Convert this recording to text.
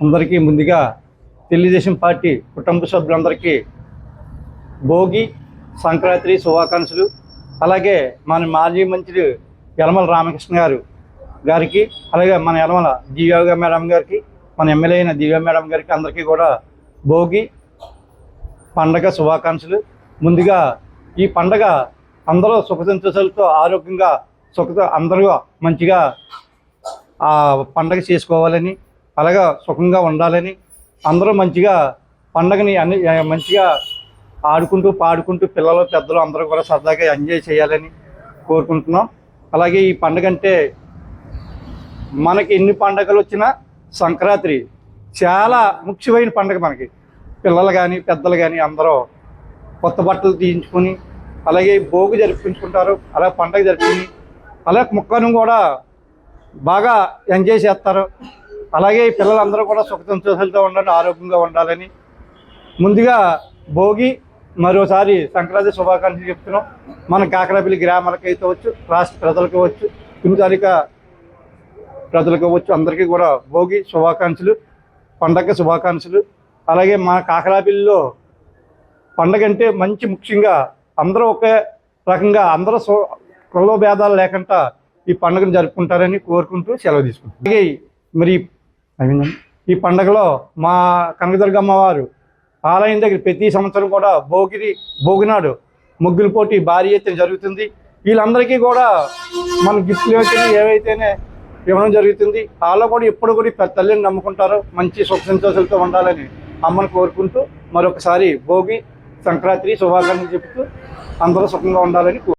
అందరికీ ముందుగా తెలుగుదేశం పార్టీ కుటుంబ సభ్యులందరికీ భోగి సంక్రాంతి శుభాకాంక్షలు. అలాగే మన మాజీ మంత్రి యలమల రామకృష్ణ గారు గారికి అలాగే మన యలమల దివ్యాగా మేడం గారికి మన ఎమ్మెల్యే అయిన దివ్య మేడం గారికి అందరికీ కూడా భోగి పండగ శుభాకాంక్షలు. ముందుగా ఈ పండగ అందరూ సుఖ సంతోషాలతో ఆరోగ్యంగా సుఖ అందరూ మంచిగా ఆ పండగ చేసుకోవాలని అలాగా సుఖంగా ఉండాలని అందరూ మంచిగా పండగని అన్ని మంచిగా ఆడుకుంటూ పాడుకుంటూ పిల్లలు పెద్దలు అందరూ కూడా సరదాగా ఎంజాయ్ చేయాలని కోరుకుంటున్నాం. అలాగే ఈ పండగ అంటే మనకి ఎన్ని పండగలు వచ్చినా సంక్రాంతి చాలా ముఖ్యమైన పండగ మనకి. పిల్లలు కానీ పెద్దలు కానీ అందరూ కొత్త బట్టలు తీయించుకొని అలాగే భోగి జరిపించుకుంటారు అలాగే పండగ జరుపుకుని అలాగే ముక్కను కూడా బాగా ఎంజాయ్ చేస్తారు. అలాగే ఈ పిల్లలందరూ కూడా సుఖ సంతోషాలతో ఉండాలని ఆరోగ్యంగా ఉండాలని. ముందుగా భోగి మరోసారి సంక్రాంతి శుభాకాంక్షలు చెప్తున్నాం. మన కాకరాపల్లి గ్రామాలకు అయితే వచ్చు రాష్ట్ర ప్రజలకు వచ్చు తారీఖ ప్రజలకు వచ్చు అందరికీ కూడా భోగి శుభాకాంక్షలు పండగ శుభాకాంక్షలు. అలాగే మన కాకరాపల్లిలో పండగ అంటే మంచి ముఖ్యంగా అందరూ ఒకే రకంగా అందరూ సో- కుల భేదాలు లేకుండా ఈ పండుగను జరుపుకుంటారని కోరుకుంటూ సెలవు తీసుకుంటాం అలాగే మరి అయిందండి ఈ పండగలో మా కనకదుర్గమ్మ వారు ఆలయం దగ్గర ప్రతి సంవత్సరం కూడా భోగిరి భోగినాడు ముగ్గుల పోటీ భారీ ఎత్తున జరుగుతుంది. వీళ్ళందరికీ కూడా మన గిఫ్ట్లు ఏవైతే ఏవైతేనే ఇవ్వడం జరుగుతుంది. వాళ్ళు కూడా ఎప్పుడు కూడా పెద్ద తల్లిని నమ్ముకుంటారో. మంచి సుఖ సంతోషాలతో ఉండాలని అమ్మను కోరుకుంటూ మరొకసారి భోగి సంక్రాంతి శుభాకాంక్షలు చెప్తూ అందరూ సుఖంగా ఉండాలని